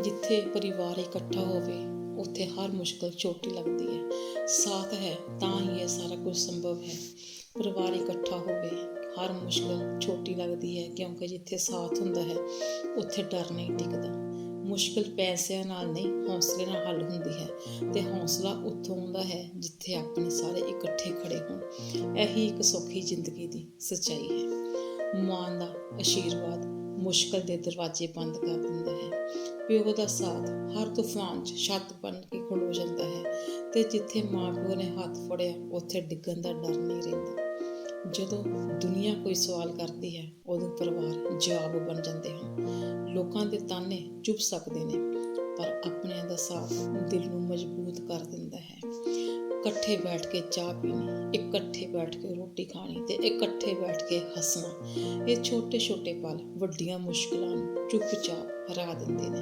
ਜਿੱਥੇ ਪਰਿਵਾਰ ਇਕੱਠਾ ਹੋਵੇ, ਉੱਥੇ ਹਰ ਮੁਸ਼ਕਲ ਛੋਟੀ ਲੱਗਦੀ ਹੈ। ਸਾਥ ਹੈ, ਤਾਂ ਹੀ ਇਹ ਸਾਰਾ ਕੁਝ ਸੰਭਵ ਹੈ। ਪਰਿਵਾਰ ਇਕੱਠਾ ਹੋਵੇ, ਹਰ ਮੁਸ਼ਕਲ ਛੋਟੀ ਲੱਗਦੀ ਹੈ, ਕਿਉਂਕਿ ਜਿੱਥੇ ਸਾਥ ਹੁੰਦਾ ਹੈ, ਉੱਥੇ ਡਰ ਨਹੀਂ ਟਿਕਦਾ। ਮੁਸ਼ਕਲ ਪੈਸਿਆਂ ਨਾਲ ਨਹੀਂ, ਹੌਸਲੇ ਨਾਲ ਹੱਲ ਹੁੰਦੀ ਹੈ ਤੇ ਹੌਸਲਾ ਉੱਥੋਂ ਆਉਂਦਾ ਹੈ, ਜਿੱਥੇ ਆਪਣੇ ਸਾਰੇ ਇਕੱਠੇ ਖੜੇ ਹੋਣ। ਇਹੀ ਇੱਕ ਸੌਖੀ ਜ਼ਿੰਦਗੀ ਦੀ ਸੱਚਾਈ ਹੈ। ਮਾਂ ਦਾ ਆਸ਼ੀਰਵਾਦ ਮੁਸ਼ਕਲ ਦੇ ਦਰਵਾਜ਼ੇ ਬੰਦ ਕਰ ਦਿੰਦਾ ਹੈ। ਪਿਓ ਦਾ ਸਾਥ ਹਰ ਤੂਫਾਨ 'ਚ ਛੱਤ ਬਣ ਕੇ ਖੜੋ ਜਾਂਦਾ ਹੈ ਤੇ ਜਿੱਥੇ ਮਾਂ ਪਿਓ ਨੇ ਹੱਥ ਫੜਿਆ, ਉੱਥੇ ਡਿੱਗਣ ਦਾ ਡਰ ਨਹੀਂ ਰਹਿੰਦਾ। ਜਦੋਂ ਦੁਨੀਆ ਕੋਈ ਸਵਾਲ ਕਰਦੀ ਹੈ, ਉਦੋਂ ਪਰਿਵਾਰ ਜਵਾਬ ਬਣ ਜਾਂਦੇ ਹਨ। ਲੋਕਾਂ ਦੇ ਤਾਨੇ ਚੁੱਪ ਸਕਦੇ ਨੇ, ਪਰ ਆਪਣਿਆਂ ਦਾ ਸਾਥ ਦਿਲ ਨੂੰ ਮਜ਼ਬੂਤ ਕਰ ਦਿੰਦਾ ਹੈ। ਇਕੱਠੇ ਬੈਠ ਕੇ ਚਾਹ ਪੀਣੀ ਇਕੱਠੇ ਬੈਠ ਕੇ ਰੋਟੀ ਖਾਣੀ ਤੇ ਇਕੱਠੇ ਬੈਠ ਕੇ ਹੱਸਣਾ, ਇਹ ਛੋਟੇ ਛੋਟੇ ਪਲ ਵੱਡੀਆਂ ਮੁਸ਼ਕਲਾਂ ਨੂੰ ਚੁੱਪਚਾਪ ਹਰਾ ਦਿੰਦੇ ਨੇ।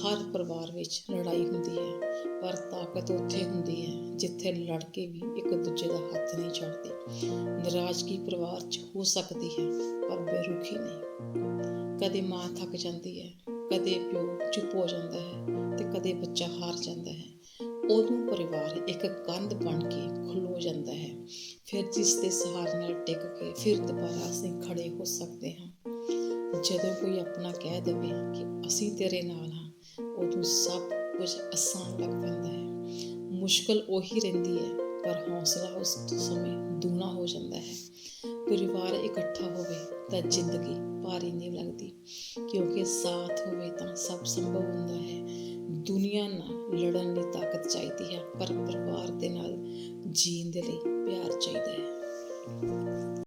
ਹਰ ਪਰਿਵਾਰ ਵਿੱਚ ਲੜਾਈ ਹੁੰਦੀ ਹੈ, ਪਰ ਤਾਕਤ ਉੱਥੇ ਹੁੰਦੀ ਹੈ ਜਿੱਥੇ ਲੜ ਕੇ ਵੀ ਇੱਕ ਦੂਜੇ ਦਾ ਹੱਥ ਨਹੀਂ ਛੱਡਦੇ। ਨਾਰਾਜ਼ਗੀ ਪਰਿਵਾਰ 'ਚ ਹੋ ਸਕਦੀ ਹੈ, ਪਰ ਬੇਰੁਖੀ ਨਹੀਂ। ਕਦੇ ਮਾਂ ਥੱਕ ਜਾਂਦੀ ਹੈ, ਕਦੇ ਪਿਓ ਚੁੱਪ ਹੋ ਜਾਂਦਾ ਹੈ ਤੇ ਕਦੇ ਬੱਚਾ ਹਾਰ ਜਾਂਦਾ ਹੈ। ਉਦੋਂ ਪਰਿਵਾਰ ਇੱਕ ਕੰਧ ਬਣ ਕੇ ਖਲੋ ਜਾਂਦਾ ਹੈ। ਫਿਰ ਜਿਸ ਦੇ ਸਹਾਰੇ ਨਾਲ ਟਿਕ ਕੇ ਫਿਰ ਦੁਬਾਰਾ ਅਸੀਂ ਖੜੇ ਹੋ ਸਕਦੇ ਹਾਂ। ਜਦੋਂ ਕੋਈ ਆਪਣਾ ਕਹਿ ਦੇਵੇ ਕਿ ਅਸੀਂ ਤੇਰੇ ਨਾਲ ਹਾਂ, ਉਦੋਂ ਸਭ ਕੁਝ ਆਸਾਨ ਲੱਗ ਪੈਂਦਾ ਹੈ। ਮੁਸ਼ਕਲ ਉਹੀ ਰਹਿੰਦੀ ਹੈ, ਪਰ ਹੌਸਲਾ ਉਸ ਸਮੇਂ ਦੂਣਾ ਹੋ ਜਾਂਦਾ ਹੈ। ਪਰਿਵਾਰ ਇਕੱਠਾ ਹੋਵੇ ਤਾਂ ਜ਼ਿੰਦਗੀ ਭਾਰੀ ਨਹੀਂ ਲੱਗਦੀ, ਕਿਉਂਕਿ ਸਾਥ ਹੋਵੇ ਤਾਂ ਸਭ ਸੰਭਵ ਹੁੰਦਾ ਹੈ। ਦੁਨੀਆ ਨਾਲ ਲੜਨ ਲਈ ਤਾਕਤ ਚਾਹੀਦੀ ਹੈ, ਪਰ ਪਰਿਵਾਰ ਦੇ ਨਾਲ ਜੀਣ ਦੇ ਲਈ ਪਿਆਰ ਚਾਹੀਦਾ ਹੈ।